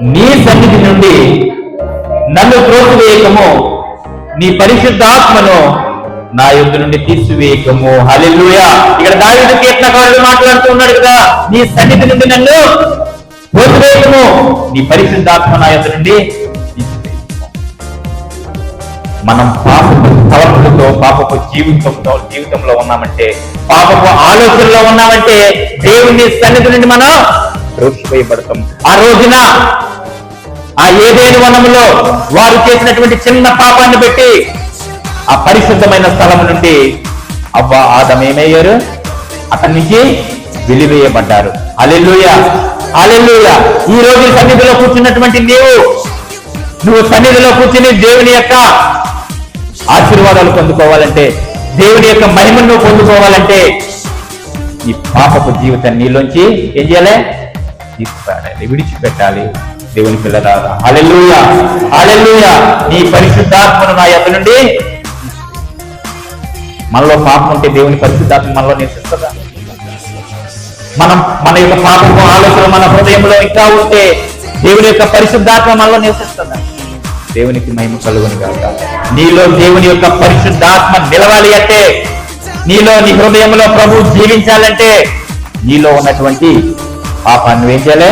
నీ సన్నిధి నుండి నన్ను త్రోసివేయకము. నీ పరిశుద్ధాత్మను నా యుద్ధ నుండి తీసివేయకము. హల్లెలూయా. ఇక్కడ దావీదు కీర్తనకారుడు మాట్లాడుతూ ఉన్నాడు కదా. నీ సన్నిధి నుండి నన్ను త్రోసివేయకము. నీ పరిశుద్ధాత్మ నా యుద్ధ నుండి మనం పాపపు తలపులతో పాపపు జీవితంతో జీవితంలో ఉన్నామంటే పాపపు ఆలోచనలో ఉన్నామంటే దేవుని సన్నిధి నుండి మనం రోషిపోయబడతాం ఆ రోజున ఆ ఏదేని వనములో వారు చేసినటువంటి చిన్న పాపాన్ని బట్టి ఆ పరిశుద్ధమైన స్థలం నుండి అవ్వ ఆదం ఏమయ్యారు? అతని నుంచి వెలివేయబడ్డారు. అలెలుయ అలెలుయ ఈ రోజు సన్నిధిలో కూర్చున్నటువంటి నీవు నువ్వు సన్నిధిలో కూర్చుని దేవుని యొక్క ఆశీర్వాదాలు పొందుకోవాలంటే దేవుని యొక్క మహిమను పొందుకోవాలంటే ఈ పాపపు జీవితం నీలోంచి ఏం చేయాలి? తీసుకురాడాలి విడిచిపెట్టాలి. దేవుని పిల్లలారా హల్లెలూయా హల్లెలూయా. నీ పరిశుద్ధాత్మను నా యొక్క నుండి మనలో పాపం ఉంటే దేవుని పరిశుద్ధాత్మ మనలో నివసిస్తుందా? మనం మన యొక్క పాపపు ఆలోచన మన హృదయంలో ఇంకా ఉంటే దేవుని యొక్క పరిశుద్ధాత్మ మనలో నివసిస్తుందా? దేవునికి మహిమ కలుగుని కాక నీలో దేవుని యొక్క పరిశుద్ధాత్మ నిలవాలి అంటే నీలో నీ హృదయంలో ప్రభు జీవించాలంటే నీలో ఉన్నటువంటి పాపాన్ని ఏం చేయాలి